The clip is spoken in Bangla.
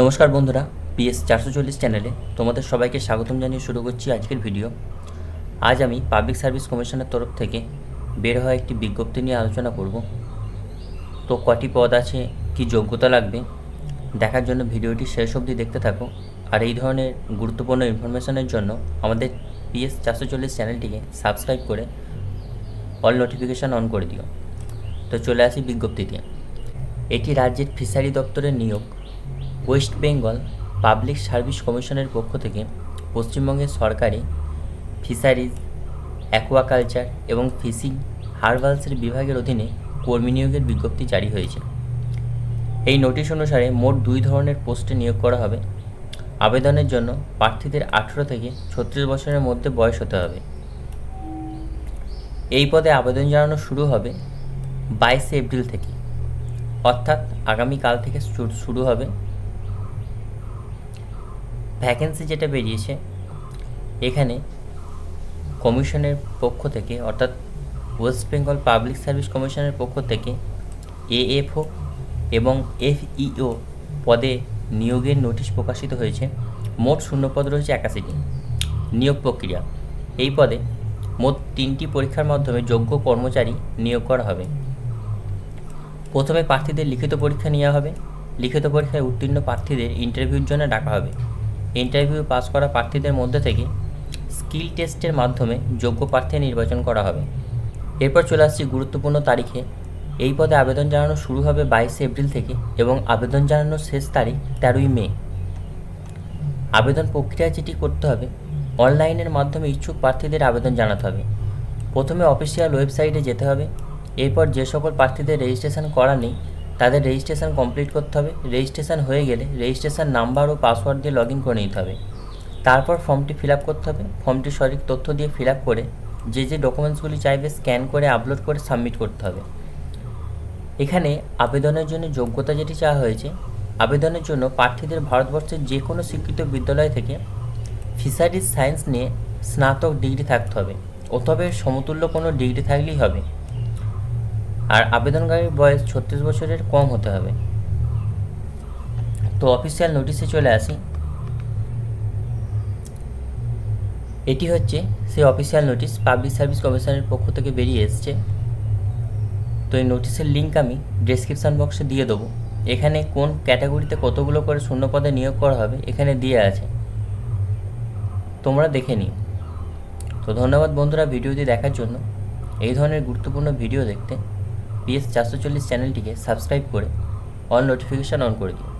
নমস্কার বন্ধুরা, পিএস চারশো চল্লিশ চ্যানেলে তোমাদের সবাইকে স্বাগতম জানিয়ে শুরু করছি আজকের ভিডিও। আজ আমি পাবলিক সার্ভিস কমিশনের তরফ থেকে বের হওয়া একটি বিজ্ঞপ্তি নিয়ে আলোচনা করব। তো কটি পদ আছে, কি যোগ্যতা লাগবে, দেখার জন্য ভিডিওটি শেষ অবধি দেখতে থাকো। আর এই ধরনের গুরুত্বপূর্ণ ইনফরমেশনের জন্য আমাদের পিএস চারশো চল্লিশ চ্যানেলটিকে সাবস্ক্রাইব করে অল নোটিফিকেশান অন করে দিও। তো চলে আসি বিজ্ঞপ্তিতে। এটি রাজ্যের ফিশারি দপ্তরের নিয়োগ। ওয়েস্ট বেঙ্গল পাবলিক সার্ভিস কমিশনের পক্ষ থেকে পশ্চিমবঙ্গের সরকারি ফিশারিজ, অ্যাকোয়াকালচার এবং ফিশিং হার্বালসের বিভাগের অধীনে কর্মী নিয়োগের বিজ্ঞপ্তি জারি হয়েছে। এই নোটিশ অনুসারে মোট দুই ধরনের পোস্টে নিয়োগ করা হবে। আবেদনের জন্য প্রার্থীদের আঠেরো থেকে ছত্রিশ বছরের মধ্যে বয়স হতে হবে। এই পদে আবেদন জানানো শুরু হবে বাইশে এপ্রিল থেকে। অর্থাৎ আগামীকাল থেকে শুরু হবে ভ্যাকেন্সি যেটা বেরিয়েছে, এখানে কমিশনের পক্ষ থেকে, অর্থাৎ ওয়েস্ট বেঙ্গল পাবলিক সার্ভিস কমিশনের পক্ষ থেকে এএফও এবং এফইও পদে নিয়োগের নোটিশ প্রকাশিত হয়েছে। মোট শূন্যপদ রয়েছে একাশিটি নিয়োগ প্রক্রিয়া। এই পদে মোট তিনটি পরীক্ষার মাধ্যমে যোগ্য কর্মচারী নিয়োগ করা হবে। প্রথমে প্রার্থীদের লিখিত পরীক্ষা নেওয়া হবে। লিখিত পরীক্ষায় উত্তীর্ণ প্রার্থীদের ইন্টারভিউর জন্য ডাকা হবে। ইন্টারভিউ পাস করা প্রার্থীদের মধ্যে থেকে স্কিল টেস্টের মাধ্যমে যোগ্য প্রার্থী নির্বাচন করা হবে। এরপর চলে আসছি গুরুত্বপূর্ণ তারিখে। এই পদে আবেদন জানানো শুরু হবে বাইশে এপ্রিল থেকে এবং আবেদন জানানোর শেষ তারিখ তেরোই মে। আবেদন প্রক্রিয়া যেটি করতে হবে, অনলাইনের মাধ্যমে ইচ্ছুক প্রার্থীদের আবেদন জানাতে হবে। প্রথমে অফিসিয়াল ওয়েবসাইটে যেতে হবে। এরপর যে সকল প্রার্থীদের রেজিস্ট্রেশন করা নেই তাদের রেজিস্ট্রেশন কমপ্লিট করতে হবে। রেজিস্ট্রেশন হয়ে গেলে রেজিস্ট্রেশন নাম্বার ও পাসওয়ার্ড দিয়ে লগ করে নিতে হবে। তারপর ফর্মটি ফিল করতে হবে। ফর্মটি সঠিক তথ্য দিয়ে ফিল করে যে যে ডকুমেন্টসগুলি চাইবে স্ক্যান করে আপলোড করে সাবমিট করতে হবে। এখানে আবেদনের জন্য যোগ্যতা যেটি চাওয়া হয়েছে, আবেদনের জন্য প্রার্থীদের ভারতবর্ষের যে কোনো স্বীকৃত বিদ্যালয় থেকে ফিশারিজ সায়েন্স নিয়ে স্নাতক ডিগ্রি থাকতে হবে। অথবা সমতুল্য কোনো ডিগ্রি থাকলেই হবে। আর আবেদনকারীর বয়স ছত্রিশ বছরের কম হতে হবে। তো অফিসিয়াল নোটিশে চলে আসি। এটি হচ্ছে সেই অফিসিয়াল নোটিশ পাবলিক সার্ভিস কমিশনের পক্ষ থেকে বেরিয়ে এসছে। তো এই নোটিশের লিঙ্ক আমি ডেসক্রিপশান বক্সে দিয়ে দেবো। এখানে কোন ক্যাটাগরিতে কতগুলো করে শূন্য পদে নিয়োগ করা হবে এখানে দিয়ে আছে। তোমরা দেখে নিও। তো ধন্যবাদ বন্ধুরা ভিডিওটি দেখার জন্য। এই ধরনের গুরুত্বপূর্ণ ভিডিও দেখতে পিএস চারশো চল্লিশ চ্যানেলটিকে সাবস্ক্রাইব করে অল নোটিফিকেশান অন করে দিও।